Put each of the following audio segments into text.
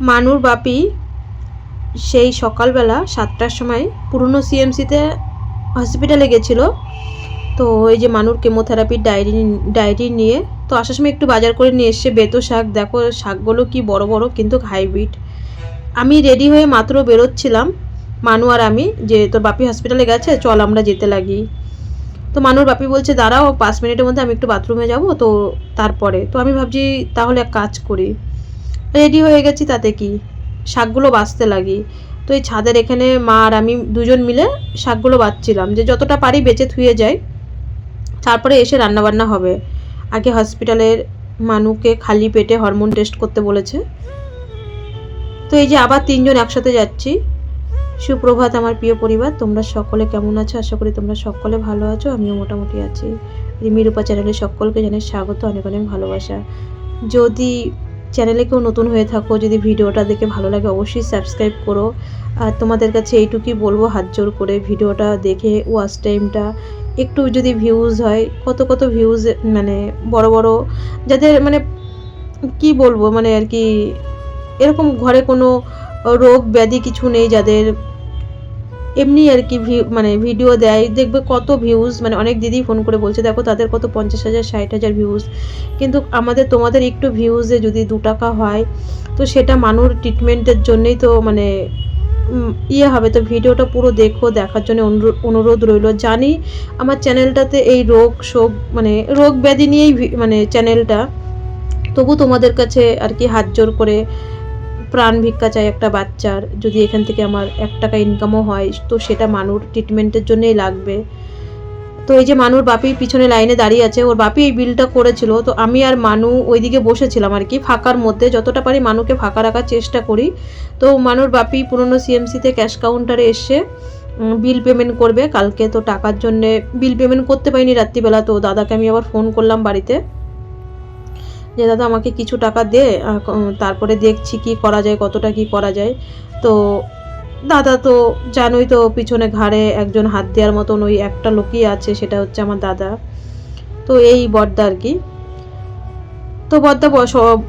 মানুর বাপি সেই সকালবেলা সাতটার সময় পুরনো সিএমসিতে হসপিটালে গেছিল। তো ওই যে মানুর কেমোথেরাপির ডায়েরি ডায়েরি নিয়ে, তো আসার সময় একটু বাজার করে নিয়ে এসছে বেতো শাক। দেখো শাকগুলো কি বড় বড়, কিন্তু হাইব্রিড। আমি রেডি হয়ে মাত্র বেরোচ্ছিলাম, মানু আর আমি, যে তোর বাপি হসপিটালে গেছে, চল আমরা যেতে লাগি। তো মানুর বাপি বলছে, দাঁড়াও, পাঁচ মিনিটের মধ্যে আমি একটু বাথরুমে যাব, তো তারপরে। তো আমি ভাবছি, তাহলে এক কাজ করি। রেডি হয়ে গেছি তাতে কি? শাকগুলো বাছতে লাগি। তো এই ছাদের এখানে মা আর আমি দুজন মিলে শাকগুলো বাঁচছিলাম। যে যতটা পারি বেঁচে থুয়ে যাই। তারপরে এসে রান্নাবান্না হবে। আগে হসপিটালের মানুকে খালি পেটে হরমোন টেস্ট করতে বলেছে। তো এই যে আবার তিনজন একসাথে যাচ্ছি। সুপ্রভাত আমার প্রিয় পরিবার, তোমরা সকলে কেমন আছো? আশা করি তোমরা সকলে ভালো আছো। আমিও মোটামুটি আছি। রিমি রূপা চ্যানেলে সকলকে জানাই স্বাগত, অনেক অনেক ভালোবাসা। যদি চ্যানেলে কেউ নতুন হয়ে থাকো, যদি ভিডিওটা দেখে ভালো লাগে অবশ্যই সাবস্ক্রাইব করো। আর তোমাদের কাছে এইটুকুই বলব, হাত জোর করে ভিডিওটা দেখে ওয়াচ টাইমটা একটু যদি ভিউজ হয়, কত কত ভিউজ মানে বড় বড় যাদের মানে কি বলব মানে আর কি এরকম ঘরে কোনো রোগ ব্যাধি কিছু নেই, যাদের এমনি আর কি মানে ভিডিও দেয়, দেখবে কত ভিউজ মানে অনেক দিদি ফোন করে বলছে, দেখো, তাদের কত পঞ্চাশ হাজার, ষাট হাজার ভিউজ কিন্তু আমাদের, তোমাদের একটু ভিউজে যদি দু টাকা হয়, তো সেটা মানুষ ট্রিটমেন্টের জন্যই তো মানে ইয়ে হবে। তো ভিডিওটা পুরো দেখো, দেখার জন্য অনুরো- অনুরোধ রইল। জানি আমার চ্যানেলটাতে এই রোগ, শোক মানে রোগ ব্যাধি নিয়েই মানে চ্যানেলটা তবু তোমাদের কাছে আর কি হাত জোর করে প্রাণ ভিক্ষা চাই একটা বাচ্চার, যদি এখান থেকে আমার এক টাকা ইনকামও হয়, তো সেটা মানুর ট্রিটমেন্টের জন্যই লাগবে। তো এই যে মানুর বাপি পিছনে লাইনে দাঁড়িয়ে আছে, ওর বাপি এই বিলটা করেছিল, তো আমি আর মানু ওইদিকে বসেছিলাম আর কি, ফাঁকার মধ্যে, যতটা পারি মানুকে ফাঁকা রাখার চেষ্টা করি। তো মানুর বাপি পুরনো সিএমসিতে ক্যাশ কাউন্টারে এসে বিল পেমেন্ট করবে, কালকে তো টাকার জন্যে বিল পেমেন্ট করতে পারিনি রাত্রিবেলা, তো দাদাকে আমি আবার ফোন করলাম বাড়িতে। যে দাদা আমাকে কিছু টাকা দে তারপরে দেখছি কি করা যায়, কতটা কি করা যায়। তো দাদা তো জানোই তো পিছনে ঘাড়ে একজন হাত দেওয়ার মতন ওই একটা লোকই আছে, সেটা হচ্ছে আমার দাদা। তো এই বর্দা আর কি। তো বর্দা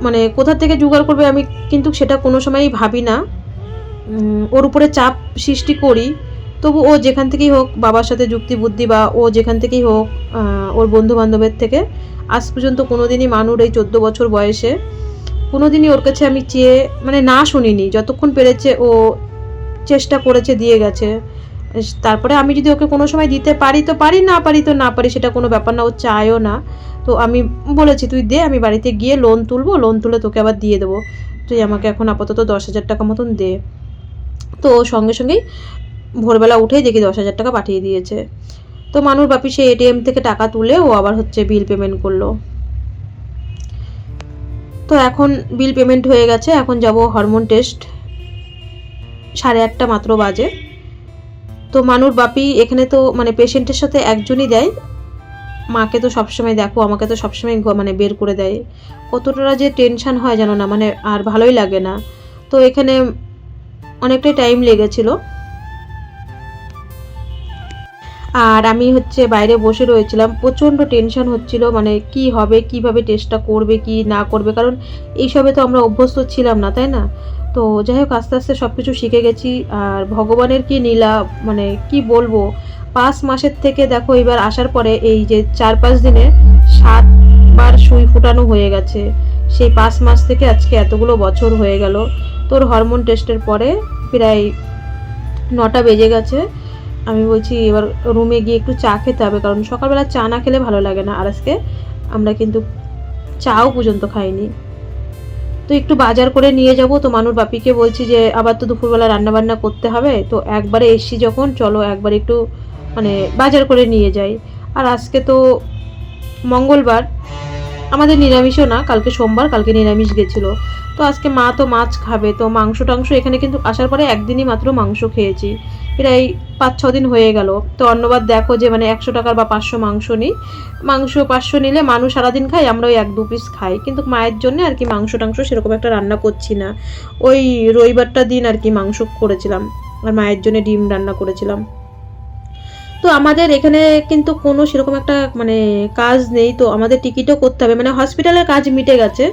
মানে কোথা থেকে জোগাড় করবে আমি কিন্তু সেটা কোনো সময়ই ভাবি না। ওর উপরে চাপ সৃষ্টি করি। তবু ও যেখান থেকেই হোক বাবার সাথে যুক্তি বুদ্ধি বা ও যেখান থেকেই হোক ওর বন্ধু বান্ধবের থেকে, আজ পর্যন্ত কোনোদিনই মানুর এই চোদ্দ বছর বয়সে কোনোদিনই ওর কাছে আমি চেয়ে মানে না শুনিনি। যতক্ষণ পেরেছে ও চেষ্টা করেছে, দিয়ে গেছে। তারপরে আমি যদি ওকে কোনো সময় দিতে পারি তো পারি, না পারি তো না পারি, সেটা কোনো ব্যাপার না, ও চায়ও না। তো আমি বলেছি, তুই দে, আমি বাড়িতে গিয়ে লোন তুলবো লোন তুলে তোকে আবার দিয়ে দেবো। তুই আমাকে এখন আপাতত দশ হাজার টাকা মতন দে। তো সঙ্গে সঙ্গেই ভোরবেলা উঠেই দেখি দশ হাজার টাকা পাঠিয়ে দিয়েছে। তো মানুষ বাপি সে এটিএম থেকে টাকা তুলে ও আবার হচ্ছে বিল পেমেন্ট করল। তো এখন বিল পেমেন্ট হয়ে গেছে, এখন যাব হরমোন টেস্ট। সাড়ে আটটা মাত্র বাজে। তো মানুর বাপি এখানে তো মানে পেশেন্টের সাথে একজনই দেয়। মাকে তো সবসময় দেখো, আমাকে তো সবসময় মানে বের করে দেয়। কতটা যে টেনশান হয় জানো না মানে আর ভালোই লাগে না। তো এখানে অনেকটাই টাইম লেগেছিল। আর আমি হচ্ছে বাইরে বসে রয়েছিলাম, প্রচণ্ড টেনশন হচ্ছিল মানে কি হবে, কীভাবে টেস্টটা করবে, কি না করবে, কারণ এইসবে তো আমরা অভ্যস্ত ছিলাম না, তাই না? তো যাই হোক, আস্তে আস্তে সব কিছু শিখে গেছি, আর ভগবানের কি নীলা মানে কি বলব? পাঁচ মাসের থেকে দেখো, এবার আসার পরে এই যে চার পাঁচ দিনে সাতবার সুই ফুটানো হয়ে গেছে। সেই পাঁচ মাস থেকে আজকে এতগুলো বছর হয়ে গেল। তোর হরমোন টেস্টের পরে প্রায় নটা বেজে গেছে। আমি বলছি, এবার রুমে গিয়ে একটু চা খেতে হবে, কারণ সকালবেলা চা না খেলে ভালো লাগে না। আর আজকে আমরা কিন্তু চাও পর্যন্ত খাইনি। তো একটু বাজার করে নিয়ে যাব। তো মানুষ বাপিকে বলছি যে, আবার তো দুপুরবেলা রান্নাবান্না করতে হবে। তো একবারে এসছি যখন, চলো একবার একটু মানে বাজার করে নিয়ে যাই। আর আজকে তো মঙ্গলবার, আমাদের নিরামিষও না, কালকে সোমবার, কালকে নিরামিষ গেছিল। তো আজকে মা তো মাছ খাবে, তো মাংস টাংস এখানে কিন্তু আসার পরে একদিনই মাত্র মাংস খেয়েছি। প্রায় পাঁচ, ছ দিন হয়ে গেল। তো অন্যবার দেখো যে মানে একশো টাকার বা পাঁচশো মাংস নিই। মাংস পাঁচশো নিলে মানুষ সারাদিন খাই আমরা ওই এক দু পিস খাই। কিন্তু মায়ের জন্য আর কি মাংস টাংস সেরকম একটা রান্না করছি না। ওই রবিবারটা দিন আর কি মাংস করেছিলাম আর মায়ের জন্য ডিম রান্না করেছিলাম। তো আমাদের এখানে কিন্তু কোনো সেরকম একটা মানে কাজ নেই। তো আমাদের টিকিটও করতে হবে। মানে হসপিটালের কাজ মিটে গেছে।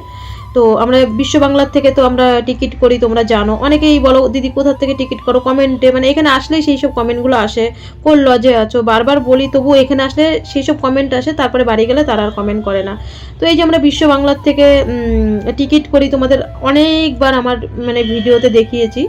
তো আমরা বিশ্ব বাংলার থেকে তো আমরা টিকিট করি, তোমরা জানো। অনেকেই বলো, দিদি কোথা থেকে টিকিট করো? কমেন্টে মানে এখানে আসলেই সেই সব কমেন্টগুলো আসে। কোন লজে আছো? বারবার বলি, তবু এখানে আসলে সেই সব কমেন্ট আসে, তারপরে বাড়ি গেলে তারা আর কমেন্ট করে না। তো এই যে আমরা বিশ্ব বাংলার থেকে টিকিট করি, তোমাদের অনেকবার আমার মানে ভিডিওতে দেখিয়েছি।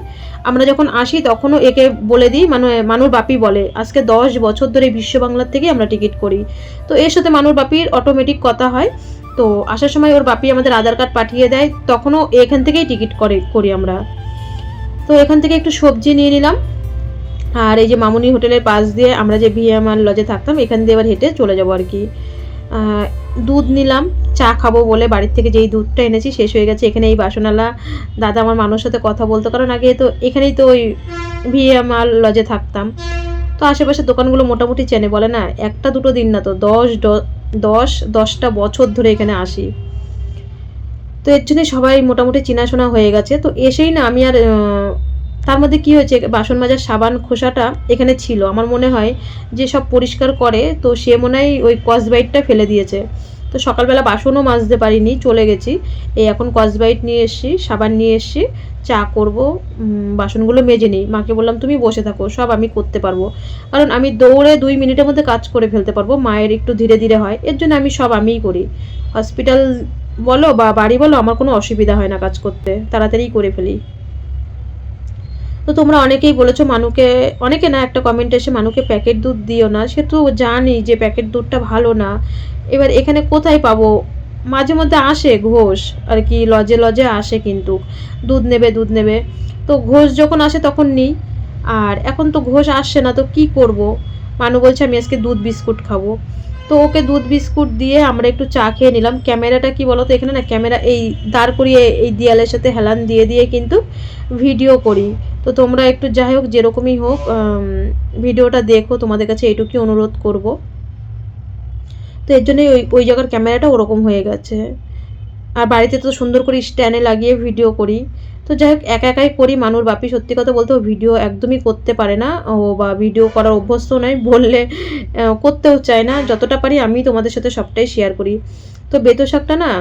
আমরা যখন আসি, তখনও একে বলে দিই মানে মানুর বাপি বলে, আজকে দশ বছর ধরে বিশ্ব বাংলার থেকে আমরা টিকিট করি। তো এর সাথে মানুর বাপির অটোমেটিক কথা হয়। তো আসার সময় ওর বাপি আমাদের আধার কার্ড পাঠিয়ে দেয়, তখনও এখান থেকেই টিকিট করে, করি আমরা। তো এখান থেকে একটু সবজি নিয়ে নিলাম। আর এই যে মামুনি হোটেলের পাশ দিয়ে আমরা যে ভিএমআর লজে থাকতাম, এখান দিয়ে এবার হেঁটে চলে যাব আর কি। দুধ নিলাম, চা খাব বলে বাড়ির থেকে যেই দুধটা এনেছি শেষ হয়ে গেছে। এখানে এই বাসনালা দাদা আমার মানুষের সাথে কথা বলতো, কারণ আগে তো এখানেই তো ওই ভিএমআর লজে থাকতাম। তো আশেপাশের দোকানগুলো মোটামুটি চেনে বলে না, একটা দুটো দিন না তো, দশ দশ, দশটা বছর ধরে এখানে আসি। তো এর জন্য সবাই মোটামুটি চেনাশোনা হয়ে গেছে। তো এসেই না আমি আর তার মধ্যে কী হয়েছে, বাসন মাজার সাবান খোসাটা এখানে ছিল। আমার মনে হয় যে সব পরিষ্কার করে, তো সে মনে হয় ওই কসবাইটটা ফেলে দিয়েছে। তো সকালবেলা বাসনও মাজতে পারিনি, চলে গেছি। এই এখন কসবাইট নিয়ে এসছি, সাবান নিয়ে এসছি, চা করব বাসনগুলো মেজে নিই। মাকে বললাম, তুমি বসে থাকো, সব আমি করতে পারব। কারণ আমি দৌড়ে দুই মিনিটের মধ্যে কাজ করে ফেলতে পারব, মায়ের একটু ধীরে ধীরে হয়, এর জন্য আমি সব আমিই করি। হসপিটাল বলো বা বাড়ি বলো, আমার কোনো অসুবিধা হয় না কাজ করতে তাড়াতাড়ি করে ফেলি। তো তোমরা অনেকেই বলেছ মানুকে, অনেকে না, একটা কমেন্ট এসে মানুকে প্যাকেট দুধ দিও না, সে তো জানি যে প্যাকেট দুধটা ভালো না। এবার এখানে কোথায় পাবো? মাঝে মধ্যে আসে ঘোষ, আর কি লজে লজে আসে কিন্তু। দুধ নেবে দুধ নেবে। তো ঘোষ যখন আসে তখন নিই। আর এখন তো ঘোষ আসছে না, তো কি করব? মানু বলছে, আমি আজকে দুধ বিস্কুট খাব। তো ওকে দুধ বিস্কুট দিয়ে আমরা একটু চা খেয়ে নিলাম। ক্যামেরাটা কি বলতো? এখানে না ক্যামেরা এই দাঁড় করিয়ে এই দেয়ালের সাথে হেলান দিয়ে দিয়ে কিন্তু ভিডিও করি। তো তোমরা একটু যাই হোক, যেরকমই হোক ভিডিওটা দেখো। তোমাদের কাছে এইটুকুই অনুরোধ করব। তো এর জন্যই ওই ওই জায়গার ক্যামেরাটা ওরকম হয়ে গেছে। আর বাড়িতে তো সুন্দর করে স্ট্যান্ডে লাগিয়ে ভিডিও করি। তো যাই হোক, একা একাই করি। মানুর বাপি সত্যি কথা বলতে ভিডিও একদমই করতে পারে না। ও বা ভিডিও করার অভ্যস্ত নয় বললে করতেও চায় না। যতটা পারি আমি তোমাদের সাথে সবটাই শেয়ার করি। তো বেতো শাকটা না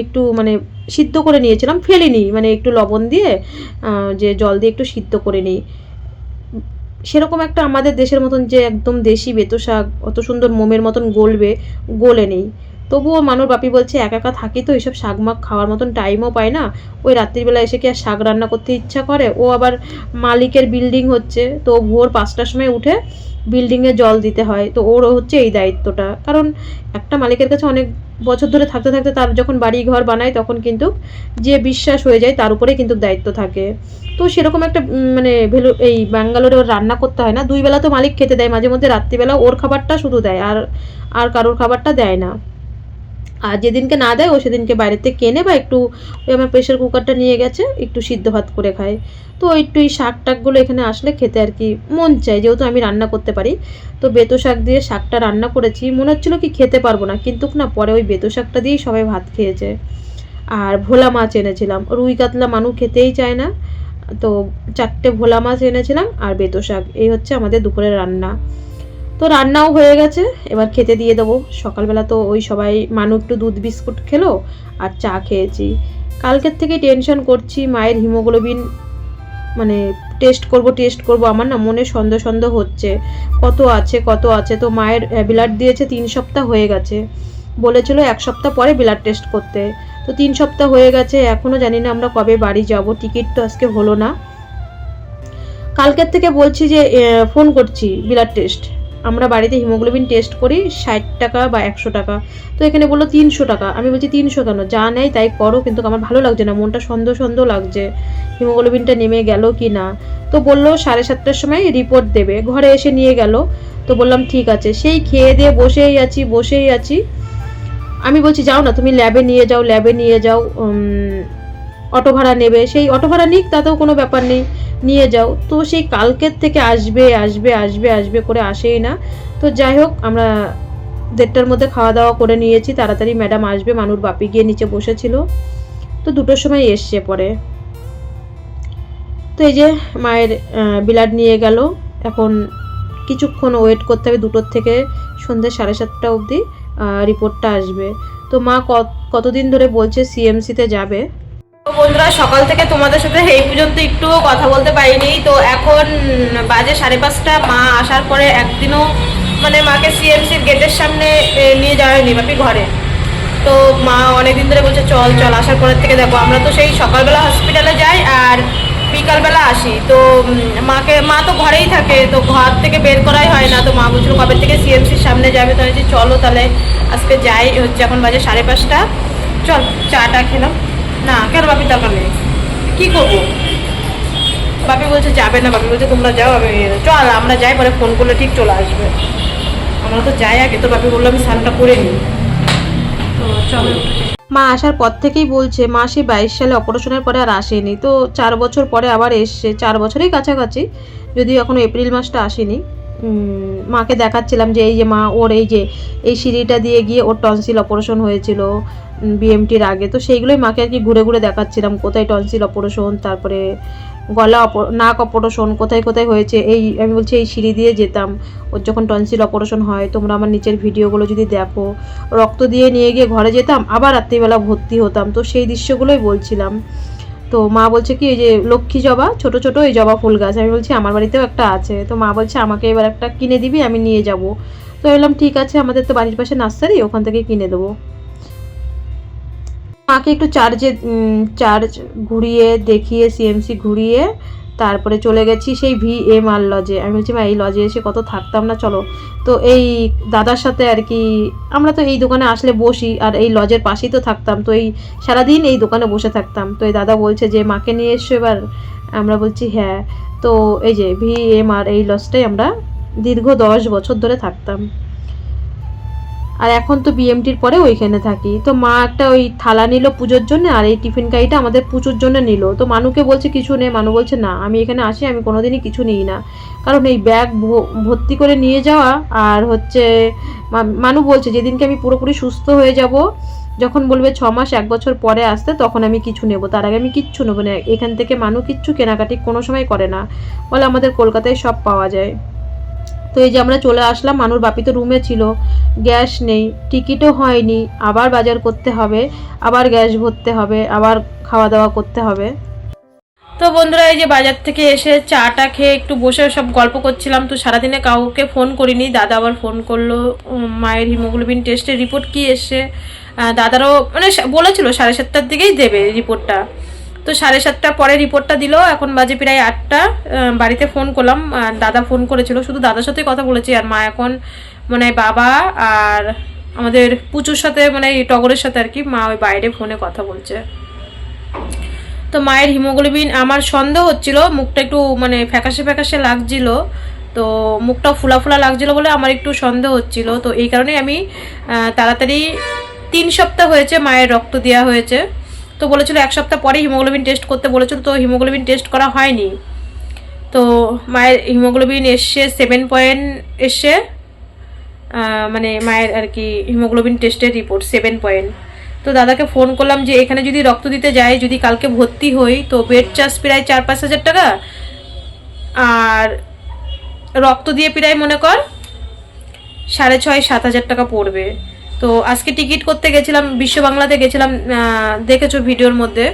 একটু মানে সিদ্ধ করে নিয়েছিলাম, ফেলিনি। মানে একটু লবণ দিয়ে যে জল দিয়ে একটু সিদ্ধ করে নিই। সেরকম একটা আমাদের দেশের মতন যে একদম দেশি বেতো শাক, অত সুন্দর মোমের মতন গলবে, গলে নেই। তবুও মানুষ বাপি বলছে একা একা থাকি তো এইসব শাক মাক খাওয়ার মতন টাইমও পায় না। ওই রাত্রিবেলা এসে কি আর শাক রান্না করতে ইচ্ছা করে? ও আবার মালিকের বিল্ডিং হচ্ছে, তো ভোর পাঁচটার সময় উঠে বিল্ডিংয়ে জল দিতে হয়। তো ওর হচ্ছে এই দায়িত্বটা। কারণ একটা মালিকের কাছে অনেক বছর ধরে থাকতে থাকতে তার যখন বাড়ি ঘর বানায়, তখন কিন্তু যে বিশ্বাস হয়ে যায়, তার উপরে কিন্তু দায়িত্ব থাকে। তো সেরকম একটা মানে ভেলু, এই ব্যাঙ্গালোরে ওর রান্না করতে হয় না। দুই বেলা তো মালিক খেতে দেয়, মাঝে মধ্যে রাত্রিবেলা ওর খাবারটা শুধু দেয়, আর আর কারোর খাবারটা দেয় না। আর যেদিনকে না দেয় ও সেদিনকে বাইরের থেকে কেনে বা একটু ওই আমার প্রেশার কুকারটা নিয়ে গেছে, একটু সিদ্ধ ভাত করে খায়। তো একটু এই শাক টাকগুলো এখানে আসলে খেতে আর কি মন চায়, যেহেতু আমি রান্না করতে পারি। তো বেতো শাক দিয়ে শাকটা রান্না করেছি, মনে হচ্ছিল কি খেতে পারব না, কিন্তু না পরে ওই বেতো শাকটা দিয়েই সবাই ভাত খেয়েছে। আর ভোলা মাছ এনেছিলাম, রুই কাতলা মানু খেতেই চায় না। তো চারটে ভোলা মাছ এনেছিলাম আর বেতো শাক, এই হচ্ছে আমাদের দুপুরের রান্না। তো রান্নাও হয়ে গেছে, এবার খেতে দিয়ে দেবো। সকালবেলা তো ওই সবাই মানু একটু দুধ বিস্কুট খেলো আর চা খেয়েছি। কালকের থেকে টেনশন করছি, মায়ের হিমোগ্লোবিন মানে টেস্ট করব টেস্ট করব, আমার না মনে সন্দেহ সন্দেহ হচ্ছে। কত আছে কত আছে? তো মায়ের ব্লাড দিয়েছে তিন সপ্তাহ হয়ে গেছে। বলেছিল এক সপ্তাহ পরে ব্লাড টেস্ট করতে। তো তিন সপ্তাহ হয়ে গেছে এখনও জানি না আমরা কবে বাড়ি যাব টিকিট তো আজকে হলো না। কালকের থেকে বলছি যে ফোন করছি ব্লাড টেস্ট আমরা বাড়িতে হিমোগ্লোবিন টেস্ট করি ষাট টাকা বা একশো টাকা। তো এখানে বলল তিনশো টাকা। আমি বলছি তিনশো কেন? যা নেয় তাই করো, কিন্তু আমার ভালো লাগছে না। মনটা সন্দেহ সন্দেহ লাগছে। হিমোগ্লোবিনটা নেমে গেল কি না? তো বলল সাড়ে সাতটার সময় রিপোর্ট দেবে। ঘরে এসে নিয়ে গেল। তো বললাম ঠিক আছে। সেই খেয়ে দিয়ে বসেই আছি বসেই আছি। আমি বলছি, যাও না, তুমি ল্যাবে নিয়ে যাও ল্যাবে নিয়ে যাও। অটো ভাড়া নেবে। সেই অটো ভাড়া নিক, তাতেও কোনো ব্যাপার নেই, নিয়ে যাও। তো সেই কালকের থেকে আসবে আসবে আসবে আসবে করে আসেই না। তো যাই হোক, আমরা দেড়টার মধ্যে খাওয়া দাওয়া করে নিয়েছি। তাড়াতাড়ি ম্যাডাম আসবে, মানুর বাপি গিয়ে নিচে বসেছিল। তো দুটোর সময় এসছে পরে। তো এই যে মায়ের বিলাড নিয়ে গেল। এখন কিছুক্ষণ ওয়েট করতে হবে দুটোর থেকে সন্ধ্যে সাড়ে সাতটা অবধি রিপোর্টটা আসবে। তো মা কত কতদিন ধরে বলছে সিএমসিতে যাবে। বন্ধুরা সকাল থেকে তোমাদের সাথে এই পর্যন্ত একটুও কথা বলতে পারিনি। তো এখন বাজে সাড়ে পাঁচটা মা আসার পরে একদিনও মানে মাকে সিএমসির গেটের সামনে নিয়ে যাওয়া হয়নি বাপি ঘরে। তো মা অনেকদিন ধরে বলছে চল চল আসার পরের থেকে দেখো। আমরা তো সেই সকালবেলা হসপিটালে যাই আর বিকালবেলা আসি। তো মাকে মা তো ঘরেই থাকে তো ঘর থেকে বের করাই হয় না। তো মা বলছিল কবে থেকে সিএমসির সামনে যাবে? তো বলছি, চলো তাহলে আজকে যাই। হচ্ছে এখন বাজে সাড়ে পাঁচটা। চল চাটা খেলাম। না, কেন বাপি দরকার নেই? কী করব? বাপি বলছে, যাবে না বাপি। বলছে, তোমরা যাও, আমি চল, আমরা যাই, পরে ফোন করলে ঠিক চলে আসবে। আমরা তো যাই আগে তো বাপি বলল, আমি স্নানটা করে নিই। তো চলো মা আসার পর থেকেই বলছে, মা সেই বাইশ সালে অপারেশনের পরে আর আসেনি। তো চার বছর পরে আবার এসছে, চার বছরেই কাছাকাছি, যদিও এখনও এপ্রিল মাসটা আসেনি। মাকে দেখাচ্ছিলাম যে এই যে মা, ওর এই যে, এই সিঁড়িটা দিয়ে গিয়ে ওর টনসিল অপারেশন হয়েছিল বিএমটির আগে। তো সেইগুলোই মাকে আর কি ঘুরে ঘুরে দেখাচ্ছিলাম, কোথায় টনসিল অপারেশন তারপরে গলা অপ- নাক অপারেশন কোথায় কোথায় হয়েছে, এই, আমি বলছি এই সিঁড়ি দিয়ে যেতাম। ওর যখন টনসিল অপারেশন হয়, তোমরা আমার নিচের ভিডিওগুলো যদি দেখো, রক্ত দিয়ে নিয়ে গিয়ে ঘরে যেতাম, আবার রাত্রিবেলা ভর্তি হতাম। তো সেই দৃশ্যগুলোই বলছিলাম। তো মা বলছে কি, এই যে লক্ষ্মী জবা, ছোট ছোট এই জবা ফুল গাছ। আমি বলছি, আমার বাড়িতেও একটা আছে। তো মা বলছে, আমাকে এবার একটা কিনে দিবি, আমি নিয়ে যাব। তো বললাম, ঠিক আছে, আমাদের তো বাড়ির পাশে নার্সারি, ওখান থেকে কিনে দেবো। মাকে একটু চার্জে চার্জ ঘুরিয়ে দেখিয়ে সিএমসি ঘুরিয়ে তারপরে চলে গেছি সেই ভি এম আর লজে আমি বলছি মা এই লজে এসে কত থাকতাম না, চলো। তো এই দাদার সাথে আর কি, আমরা তো এই দোকানে আসলে বসি, আর এই লজের পাশেই তো থাকতাম। তো এই সারাদিন এই দোকানে বসে থাকতাম। তো এই দাদা বলছে যে, মাকে নিয়ে এসছো এবার? আমরা বলছি হ্যাঁ। তো এই যে ভি এম আর এই লজটাই আমরা দীর্ঘ দশ বছর ধরে থাকতাম। আর এখন তো বিএমটির পরে ওইখানে থাকি। তো মা একটা ওই থালা নিল পুজোর জন্য আর এই টিফিন কারিটা আমাদের পুজোর জন্য নিল। তো মানুকে বলছে, কিছু নেই মানু বলছে, না, আমি এখানে আসি, আমি কোনোদিনই কিছু নিই না। কারণ এই ব্যাগ ভর্তি করে নিয়ে যাওয়া আর হচ্ছে মানু বলছে, যেদিনকে আমি পুরোপুরি সুস্থ হয়ে যাব, যখন বলবে ছ মাস, এক বছর পরে আসতে, তখন আমি কিছু নেব। তার আগে আমি কিচ্ছু নেব না। এখান থেকে মানু কিচ্ছু কেনাকাটি কোনো সময় করে না। বলে আমাদের কলকাতায় সব পাওয়া যায়। তো এই যে আমরা চলে আসলাম মানুর বাপি তো রুমে ছিল গ্যাস নেই টিকিটও হয়নি আবার বাজার করতে হবে আবার গ্যাস ভরতে হবে আবার খাওয়া দাওয়া করতে হবে। তো বন্ধুরা এই যে বাজার থেকে এসে চাটা খেয়ে একটু বসে সব গল্প করছিলাম তো সারাদিনে কাউকে ফোন করিনি দাদা আবার ফোন করল মায়ের হিমোগ্লোবিন টেস্টের রিপোর্ট কি আহ, দাদারও মানে বলেছিল সাড়ে সাতটার দিকেই দেবে রিপোর্টটা তো সাড়ে সাতটা পরে রিপোর্টটা দিল। এখন বাজে প্রায় আটটা। বাড়িতে ফোন করলাম, আর দাদা ফোন করেছিল। শুধু দাদার সাথেই কথা বলেছি, আর মা এখন মানে বাবা আর আমাদের পুচুর সাথে মানে টগরের সাথে আর কি, মা ওই বাইরে ফোনে কথা বলছে। তো মায়ের হিমোগ্লোবিন আমার সন্দেহ হচ্ছিল, মুখটা একটু মানে ফ্যাকাশে ফ্যাকাশে লাগছিল। তো মুখটা ফুলা ফুলা লাগছিল বলে আমার একটু সন্দেহ হচ্ছিল। তো এই কারণেই আমি তাড়াতাড়ি তিন সপ্তাহ হয়েছে মায়ের রক্ত দেওয়া হয়েছে। তো বলেছিল এক সপ্তাহ পরে হিমোগ্লোবিন টেস্ট করতে বলেছিল, তো হিমোগ্লোবিন টেস্ট করা হয়নি। তো মায়ের হিমোগ্লোবিন এসছে সেভেন পয়েন্ট এসছে মানে মায়ের আর কি হিমোগ্লোবিন টেস্টের রিপোর্ট সেভেন পয়েন্ট তো দাদাকে ফোন করলাম যে, এখানে যদি রক্ত দিতে যাই, যদি কালকে ভর্তি হই, তো বেড চার্জ প্রায় চার পাঁচ হাজার টাকা? আর রক্ত দিয়ে প্রায় মনে কর, সাড়ে ছয়, সাত হাজার টাকা পড়বে। তো আজকে টিকিট করতে গেছিলাম, বিশ্ব বাংলাতে গেছিলাম দেখেছ ভিডিওর মধ্যে।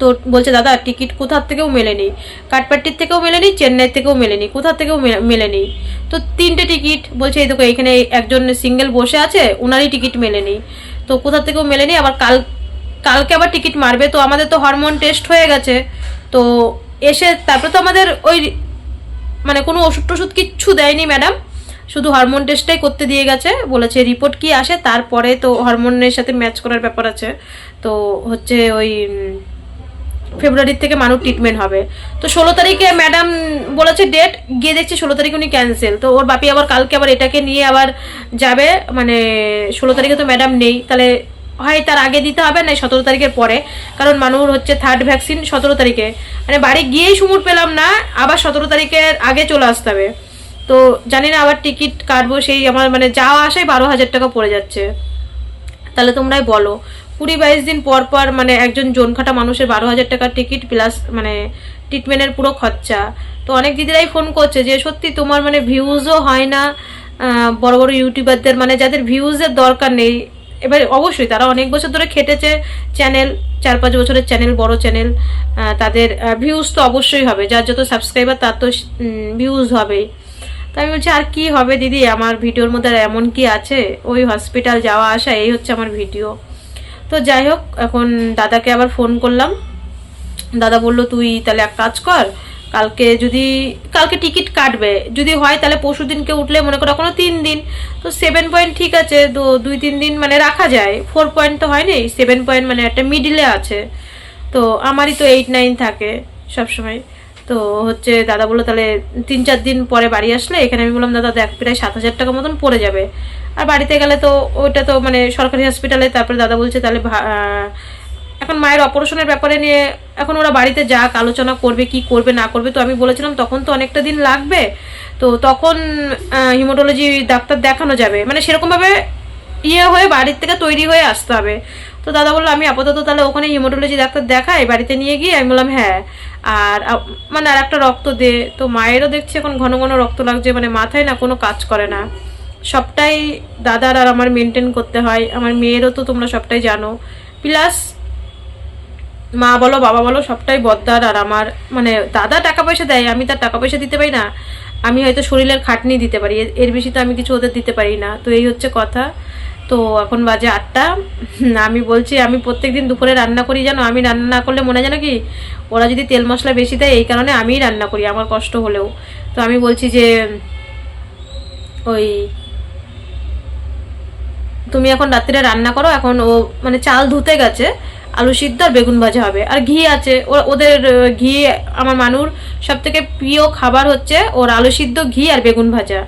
তো বলছে, দাদা, টিকিট কোথার থেকেও মেলেনি? কাটপাট্টির থেকেও মেলেনি, চেন্নাই থেকেও মেলেনি কোথা থেকেও মেলেনি। তো তিনটে টিকিট, বলছে, এই দেখো, এখানে একজন সিঙ্গেল বসে আছে ওনারই টিকিট মেলেনি। তো কোথা থেকেও মেলেনি, আবার কাল, কালকে আবার টিকিট মারবে, তো আমাদের তো হরমোন টেস্ট হয়ে গেছে। তো এসে, তারপরে তো আমাদের ওই মানে কোনো ওষুধ টষুধ কিচ্ছু দেয়নি, ম্যাডাম। শুধু হরমোন টেস্টটাই করতে দিয়ে গেছে, বলেছে রিপোর্ট কি আসে, তারপরে তো হরমোনের সাথে ম্যাচ করার ব্যাপার আছে। তো হচ্ছে ওই ফেব্রুয়ারির থেকে মানুষ ট্রিটমেন্ট হবে। তো ষোলো তারিখে ম্যাডাম বলেছে ডেট গিয়ে দেখছি ষোলো তারিখ উনি ক্যান্সেল তো ওর বাপি আবার কালকে আবার এটাকে নিয়ে আবার যাবে মানে ষোলো তারিখে তো ম্যাডাম নেই। তাহলে হয় তার আগে দিতে হবে না সতেরো তারিখের পরে। কারণ মানুষ হচ্ছে থার্ড ভ্যাকসিন সতেরো তারিখে। মানে বাড়ি গিয়েই সুমুট পেলাম না, আবার সতেরো তারিখের আগে চলে আসতে হবে। তো জানি না আবার টিকিট কাটবো, সেই আমার মানে যাওয়া আসায় বারো হাজার টাকা পড়ে যাচ্ছে। তাহলে তোমরাই বলো। কুড়ি বাইশ দিন পর পর মানে একজন জোনখাটা মানুষের বারো হাজার টাকার টিকিট প্লাস মানে ট্রিটমেন্টের পুরো খরচা। তো অনেক দিদিরাই ফোন করছে যে, সত্যি তোমার মানে ভিউজও হয় না বড় বড় ইউটিউবারদের মানে যাদের ভিউজের দরকার নেই। এবার অবশ্যই তারা অনেক বছর ধরে খেটেছে চ্যানেল চার পাঁচ বছরের চ্যানেল বড় চ্যানেল তাদের ভিউজ তো অবশ্যই হবে। যার যত সাবস্ক্রাইবার তার তো ভিউজ হবে তো আমি বলছি, আর কি হবে দিদি? আমার ভিডিওর মধ্যে এমন কি আছে? ওই হসপিটাল যাওয়া আসা, এই হচ্ছে আমার ভিডিও। তো যাই হোক, এখন দাদাকে আবার ফোন করলাম। দাদা বলল, তুই তাহলে এক কাজ কর, কালকে যদি, কালকে টিকিট কাটবে। যদি হয় তাহলে পরশু দিনকে উঠলে মনে করো এখনও তিন দিন। তো সেভেন পয়েন্ট ঠিক আছে, তো দুই, তিন দিন মানে রাখা যায়। ফোর পয়েন্ট তো হয়নি সেভেন পয়েন্ট মানে একটা মিডিলে আছে। তো আমারই তো এইট নাইন থাকে সবসময়। তো হচ্ছে দাদা বলল, তাহলে তিন চার দিন পরে বাড়ি আসলে? এখানে আমি বললাম, দাদা দেখ, প্রায় সাত হাজার টাকা মতন পড়ে যাবে। আর বাড়িতে গেলে তো ওইটা তো মানে সরকারি হসপিটালে তারপরে দাদা বলছে, তাহলে এখন মায়ের অপারেশনের ব্যাপারে নিয়ে এখন ওরা বাড়িতে যাক, আলোচনা করবে, কি করবে, না করবে। তো আমি বলেছিলাম, তখন তো অনেকটা দিন লাগবে। তো তখন হিমোটোলজি ডাক্তার দেখানো যাবে। মানে সেরকমভাবে ইয়ে হয়ে বাড়ির থেকে তৈরি হয়ে আসতে হবে। তো দাদা বলল, আমি আপাতত তাহলে ওখানে হিমোটোলজি ডাক্তার দেখাই, বাড়িতে নিয়ে গিয়ে। আমি বললাম হ্যাঁ। আর মানে আর একটা রক্ত দে, তো মায়েরও দেখছি এখন ঘন ঘন রক্ত লাগছে মানে মাথায় না কোনো কাজ করে না। সবটাই দাদার আর আমার মেনটেন করতে হয়, আমার মেয়েরও তো তোমরা সবটাই জানো। প্লাস মা বলো, বাবা বলো, সবটাই বদ্দার আর আমার মানে দাদা টাকা পয়সা দেয়, আমি তার টাকা পয়সা দিতে পারি না। আমি হয়তো শরীরের খাটনি দিতে পারি এর- এর বেশি তো আমি কিছু ওদের দিতে পারি না, তো এই হচ্ছে কথা। তো এখন বাজে আটটা। আমি বলছি, আমি প্রত্যেক দিন দুপুরে রান্না করি জানো? আমি রান্না না করলে মনে যেন কি, ওরা যদি তেল মশলা বেশি দেয়, এই কারণে আমিই রান্না করি, আমার কষ্ট হলেও। তো আমি বলছি যে, ওই, তুমি এখন রাত্রিরে রান্না করো, এখন ও মানে চাল ধুতে গেছে, আলু সিদ্ধ আর বেগুন ভাজা হবে। আর ঘি আছে ওদের ঘি আমার মানুর সব থেকে প্রিয় খাবার হচ্ছে ওর আলু সিদ্ধ, ঘি আর বেগুন ভাজা।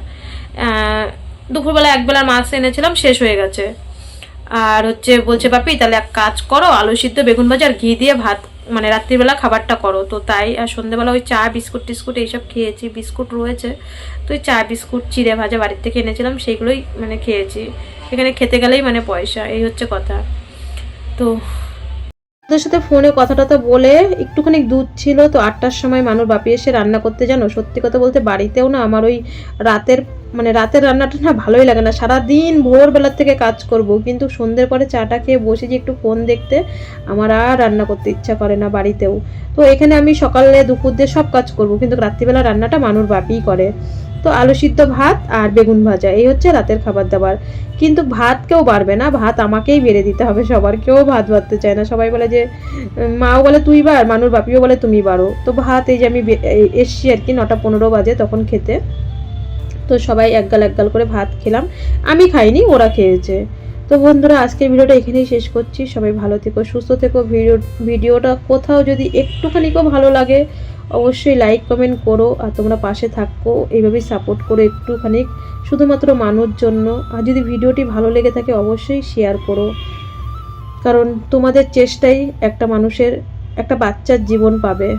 দুপুরবেলা একবেলা মাছ এনেছিলাম, শেষ হয়ে গেছে। আর হচ্ছে বলছে, বাপি, তাহলে এক কাজ করো, আলু সিদ্ধ, বেগুন ভাজা আর ঘি দিয়ে ভাত মানে রাত্রিবেলা খাবারটা করো। তো তাই, আর সন্ধ্যেবেলা ওই চা, বিস্কুট টিস্কুট এইসব খেয়েছি, বিস্কুট রয়েছে। তো ওই চা, বিস্কুট, চিড়ে ভাজা বাড়ির থেকে এনেছিলাম, সেইগুলোই মানে খেয়েছি। এখানে খেতে গেলেই মানে পয়সা, এই হচ্ছে কথা। তো ওদের সাথে ফোনে কথা টথা বলে একটুখানি দুধ ছিল, তো আটটার সময় মানুষ বাপি এসে রান্না করতে জানো? সত্যি কথা বলতে বাড়িতেও না, আমার ওই রাতের মানে রাতের রান্নাটা না ভালোই লাগে না। সারাদিন ভোরবেলার থেকে কাজ করব, কিন্তু সন্ধ্যের পরে চাটা খেয়ে বসে যে একটু ফোন দেখতে আমার আর রান্না করতে ইচ্ছা করে না বাড়িতেও। তো এখানে আমি সকালে দুপুর দিয়ে সব কাজ করব, কিন্তু রাত্রিবেলা রান্নাটা মানুষ বাপিই করে। তো আলু সিদ্ধ ভাত আর বেগুন ভাজা, এই হচ্ছে রাতের খাবার দাবার। কিন্তু ভাত কেউ বাড়বে না, ভাত আমাকেই বেড়ে দিতে হবে, সবার কেউ ভাত বাড়তে চায় না। সবাই বলে যে মাও বলে, তুই বার মানুর বাপিও বলে, তুমি বারো তো ভাত এই যে আমি এসছি আর কি নটা পনেরো বাজে তখন খেতে। তো সবাই একগাল একগাল করে ভাত খেলাম। আমি খাইনি, ওরা খেয়েছে। তো বন্ধুরা, আজকের ভিডিওটা এখানেই শেষ করছি। সবাই ভালো থেকো, সুস্থ থেকো। ভিডিও, ভিডিওটা কোথাও যদি একটুখানিকেও ভালো লাগে, অবশ্যই লাইক কমেন্ট করো আর তোমরা পাশে থাকো। এইভাবেই সাপোর্ট করো একটুখানি, শুধুমাত্র মানুষ জন্য। আর যদি ভিডিওটি ভালো লেগে থাকে, অবশ্যই শেয়ার করো। কারণ তোমাদের চেষ্টাই একটা মানুষের, একটা বাচ্চার জীবন পাবে।